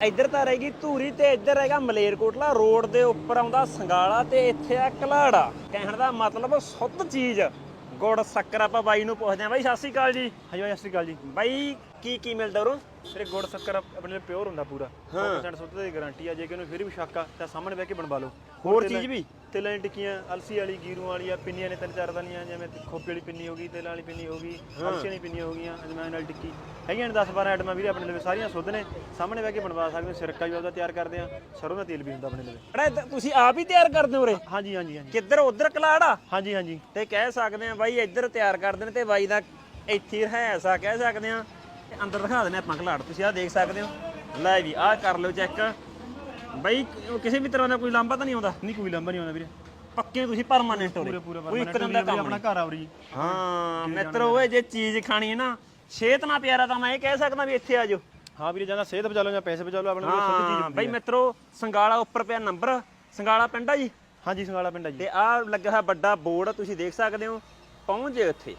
ਇੱਧਰ ਤਾਂ ਰਹੇਗੀ ਧੂਰੀ ਤੇ ਇੱਧਰ ਰਹੇਗਾ ਮਲੇਰਕੋਟਲਾ। ਰੋਡ ਦੇ ਉੱਪਰ ਆਉਂਦਾ ਸੰਗਾਲਾ ਤੇ ਇੱਥੇ ਆ ਕਲਾੜਾ। ਕਹਿਣ ਦਾ ਮਤਲਬ ਸੁੱਧ ਚੀਜ਼। ਗੁੜ ਸ਼ੱਕਰ ਆਪਾਂ ਬਾਈ ਨੂੰ ਪੁੱਛਦੇ ਆ ਬਾਈ ਸਤਿ ਸ਼੍ਰੀ ਅਕਾਲ ਜੀ। ਹਾਂਜੀ ਬਾਈ ਸਤਿ ਸ਼੍ਰੀ ਅਕਾਲ ਜੀ। ਬਾਈ ਕੀ ਕੀ ਮਿਲਦਾ ਉਰੋਂ? ਤੇਰੇ ਗੁੜ ਸ਼ੱਕਰ ਆਪਣੇ ਲਈ ਪਿਓਰ ਹੁੰਦਾ ਪੂਰਾ। 100% ਸੁੱਧ ਦੀ ਗਾਰੰਟੀ ਆ ਜੇ ਕਿ ਉਹਨੂੰ ਫਿਰ ਵੀ ਸ਼ੱਕ ਆ ਤਾਂ ਸਾਹਮਣੇ ਬਹਿ ਕੇ ਬਣਵਾ ਲਓ। ਹੋਰ ਚੀਜ਼ ਵੀ? ਤੇਲਾਂ ਦੀ ਟਿੱਕੀਆਂ ਅਲਸੀ ਵਾਲੀ ਗੀਰੂ ਵਾਲੀ ਆ ਪਿੰਨੀਆਂ ਨੇ ਤਿੰਨ ਚਾਰ ਦਾਨੀਆਂ ਜਿਵੇਂ ਖੋਪੇ ਵਾਲੀ ਪਿੰਨੀ ਹੋ ਗਈ ਤੇਲਾਂ ਵਾਲੀ ਪਿੰਨੀ ਹੋ ਗਈ ਅਲਸੀ ਵਾਲੀ ਪਿੰਨੀ ਹੋ ਗਈਆਂ ਅਜਮਾਇਨ ਵਾਲੀ ਟਿੱਕੀ। ਹੈਗੀਆਂ ਨੇ 10 12 ਆਈਟਮਾਂ ਵੀਰੇ ਆਪਣੇ ਲਈ ਸਾਰੀਆਂ ਸੁੱਧ ਨੇ। ਸਾਹਮਣੇ ਬਹਿ ਕੇ ਬਣਵਾ ਸਕਦੇ ਹੋ ਸਿਰਕਾ ਵੀ ਆਪਦਾ ਤਿਆਰ ਕਰਦੇ ਆ ਸਰੋਂ ਦਾ ਤੇਲ ਵੀ ਹੁੰਦਾ ਆਪਣੇ ਲਈ। ਅੜਾ ਤੁਸੀਂ ਆਪ ਹੀ ਤਿਆਰ ਕਰਦੇ ਹੋ ਉਰੇ? ਹਾਂਜੀ ਹਾਂਜੀ ਹਾਂਜੀ। ਕਿੱਧਰ ਉਧਰ ਕਲਾੜਾ ਹਾਂਜੀ ਹਾਂਜੀ। ਤੇ ਕਹਿ ਸਕਦੇ ਆ ਬਾਈ ਇੱਧਰ ਤਿਆਰ ਕਰਦੇ ਨੇ ਤੇ ਬਾਈ ਦਾ ਇੱਥੇ ਰਹਿਸ ਕਹਿ ਸਕਦੇ ਆ ਤੇ ਅੰਦਰ ਦਿਖਾ ਦਿੰਦੇ ਆਪਾਂ ਕਲਾੜ ਤੁਸੀਂ ਆਹ ਦੇਖ ਸਕਦੇ ਹੋ। ਲੈ ਵੀ ਆਹ ਕਰ ਲਓ ਚੈੱਕ ਬਾਈ ਕਿਸੇ ਵੀ ਤਰ੍ਹਾਂ ਦਾ ਕੋਈ ਲਾਂਭਾ ਤਾਂ ਨਹੀਂ ਆਉਂਦਾ? ਨਹੀਂ ਕੋਈ ਲੰਬਾ ਨਹੀਂ ਆਉਂਦਾ ਵੀਰੇ। ਪੱਕੇ ਤੁਸੀਂ ਪਰਮਾਨੈਂਟ ਹੋ ਪੂਰੇ ਕੋਈ ਇੱਕ ਦਿਨ ਦਾ ਕੰਮ ਆਪਣਾ ਘਰ ਆਵਰੀ ਹਾਂ ਮਿੱਤਰੋ ਓਏ ਜੇ ਚੀਜ਼ ਖਾਣੀ ਹੈ ਨਾ ਸਿਹਤ ਨਾਲ ਪਿਆਰਾ ਤਾਂ ਮੈਂ ਇਹ ਕਹਿ ਸਕਦਾ ਵੀ ਇੱਥੇ ਆ ਜਾਓ। ਹਾਂ ਵੀਰੇ ਜਾਂ ਸਿਹਤ ਬਚਾ ਲਓ ਜਾਂ ਪੈਸੇ ਬਚਾ ਲਓ ਆਪਣੇ ਕੋਲ ਸੁੱਧ ਚੀਜ਼ ਬਾਈ ਮਿੱਤਰੋ ਸੰਗਾਲਾ ਉੱਪਰ ਪਿਆ ਨੰਬਰ ਸੰਗਾਲਾ ਪਿੰਡ ਆ ਜੀ? ਹਾਂਜੀ ਸੰਗਾਲਾ ਪਿੰਡ ਆ ਜੀ। ਤੇ ਆਹ ਲੱਗਿਆ ਹੋਇਆ ਵੱਡਾ ਬੋਰਡ ਤੁਸੀਂ ਦੇਖ ਸਕਦੇ ਹੋ। ਪਹੁੰਚ ਜੇ ਉੱਥੇ